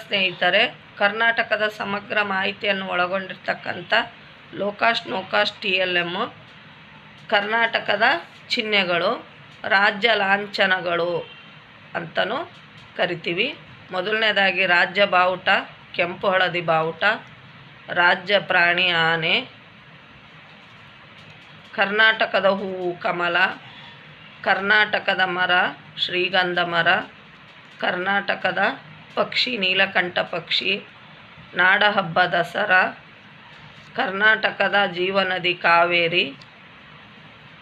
ಸ್ನೇಹಿತರೆ, ಕರ್ನಾಟಕದ ಸಮಗ್ರ ಮಾಹಿತಿಯನ್ನು ಒಳಗೊಂಡಿರ್ತಕ್ಕಂಥ low cost no cost T L M ಕರ್ನಾಟಕದ ಚಿಹ್ನೆಗಳು, ರಾಜ್ಯ ಲಾಂಛನಗಳು ಅಂತಲೂ ಕರಿತೀವಿ. ಮೊದಲನೇದಾಗಿ ರಾಜ್ಯ ಬಾವುಟ, ಕೆಂಪು ಹಳದಿ ಬಾವುಟ, ರಾಜ್ಯ ಪ್ರಾಣಿ ಆನೆ, ಕರ್ನಾಟಕದ ಹೂವು ಕಮಲ, ಕರ್ನಾಟಕದ ಮರ, ಶ್ರೀಗಂಧ ಮರ, ಕರ್ನಾಟಕದ ಪಕ್ಷಿ, ನೀಲಕಂಠ ಪಕ್ಷಿ, ನಾಡಹಬ್ಬ ದಸರಾ, ಕರ್ನಾಟಕದ ಜೀವನದಿ ಕಾವೇರಿ,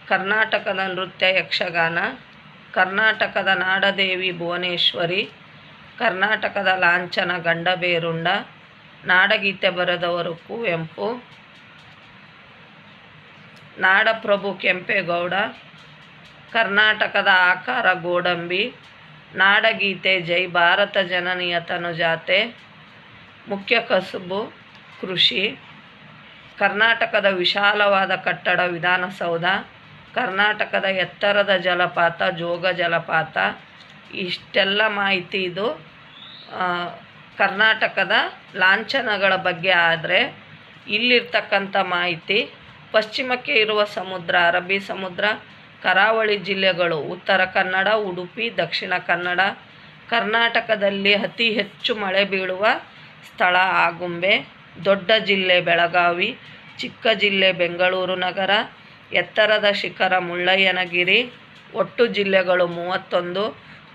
ಕರ್ನಾಟಕದ ನೃತ್ಯ ಯಕ್ಷಗಾನ, ಕರ್ನಾಟಕದ ನಾಡದೇವಿ ಭುವನೇಶ್ವರಿ, ಕರ್ನಾಟಕದ ಲಾಂಛನ ಗಂಡಬೇರುಂಡ, ನಾಡಗೀತೆ ಬರೆದವರು ಕುವೆಂಪು, ನಾಡಪ್ರಭು ಕೆಂಪೇಗೌಡ, ಕರ್ನಾಟಕದ ಆಕಾರ ಗೋಡಂಬಿ ನಾಡಗೀತೆ ಜೈ ಭಾರತ ಜನನಿಯ ತನುಜಾತೆ. ಮುಖ್ಯ ಕಸುಬು, ಕೃಷಿ, ಕರ್ನಾಟಕದ ವಿಶಾಲವಾದ ಕಟ್ಟಡ, ವಿಧಾನಸೌಧ, ಕರ್ನಾಟಕದ ಎತ್ತರದ ಜಲಪಾತ, ಜೋಗ ಜಲಪಾತ, ಇಷ್ಟೆಲ್ಲ ಮಾಹಿತಿ ಇದು. ಕರ್ನಾಟಕದ ಲಾಂಛನಗಳ ಬಗ್ಗೆ ಆದರೆ ಇಲ್ಲಿರ್ತಕ್ಕಂಥ ಮಾಹಿತಿ, ಪಶ್ಚಿಮಕ್ಕೆ ಇರುವ ಸಮುದ್ರ, ಅರಬ್ಬಿ ಸಮುದ್ರ ಕರಾವಳಿ ಜಿಲ್ಲೆಗಳು ಉತ್ತರ ಕನ್ನಡ, ಉಡುಪಿ, ದಕ್ಷಿಣ ಕನ್ನಡ, ಕರ್ನಾಟಕದಲ್ಲಿ ಅತಿ ಹೆಚ್ಚು ಮಳೆ ಬೀಳುವ ಸ್ಥಳ ಆಗುಂಬೆ, ದೊಡ್ಡ ಜಿಲ್ಲೆ ಬೆಳಗಾವಿ, ಚಿಕ್ಕ ಜಿಲ್ಲೆ ಬೆಂಗಳೂರು ನಗರ, ಎತ್ತರದ ಶಿಖರ ಮುಳ್ಳಯ್ಯನಗಿರಿ, ಒಟ್ಟು ಜಿಲ್ಲೆಗಳು ಮೂವತ್ತೊಂದು,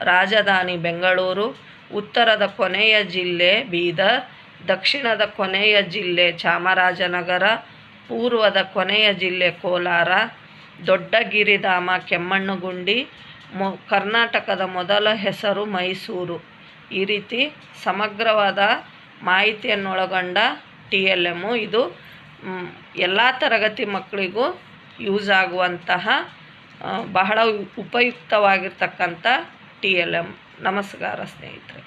ರಾಜಧಾನಿ ಬೆಂಗಳೂರು, ಉತ್ತರದ ಕೊನೆಯ ಜಿಲ್ಲೆ ಬೀದರ್, ದಕ್ಷಿಣದ ಕೊನೆಯ ಜಿಲ್ಲೆ ಚಾಮರಾಜನಗರ, ಪೂರ್ವದ ಕೊನೆಯ ಜಿಲ್ಲೆ ಕೋಲಾರ ದೊಡ್ಡ ಗಿರಿಧಾಮ ಕೆಮ್ಮಣ್ಣುಗುಂಡಿ, ಮೊ, ಕರ್ನಾಟಕದ ಮೊದಲ ಹೆಸರು ಮೈಸೂರು. ಈ ರೀತಿ ಸಮಗ್ರವಾದ ಮಾಹಿತಿಯನ್ನೊಳಗೊಂಡ ಟಿ ಎಲ್ ಎಮ್ಮು ಇದು ಎಲ್ಲ ತರಗತಿ ಮಕ್ಕಳಿಗೂ ಯೂಸ್ ಆಗುವಂತಹ ಬಹಳ ಉಪಯುಕ್ತವಾಗಿರ್ತಕ್ಕಂಥ ಟಿ ಎಲ್ ಎಂ. ನಮಸ್ಕಾರ ಸ್ನೇಹಿತರೆ.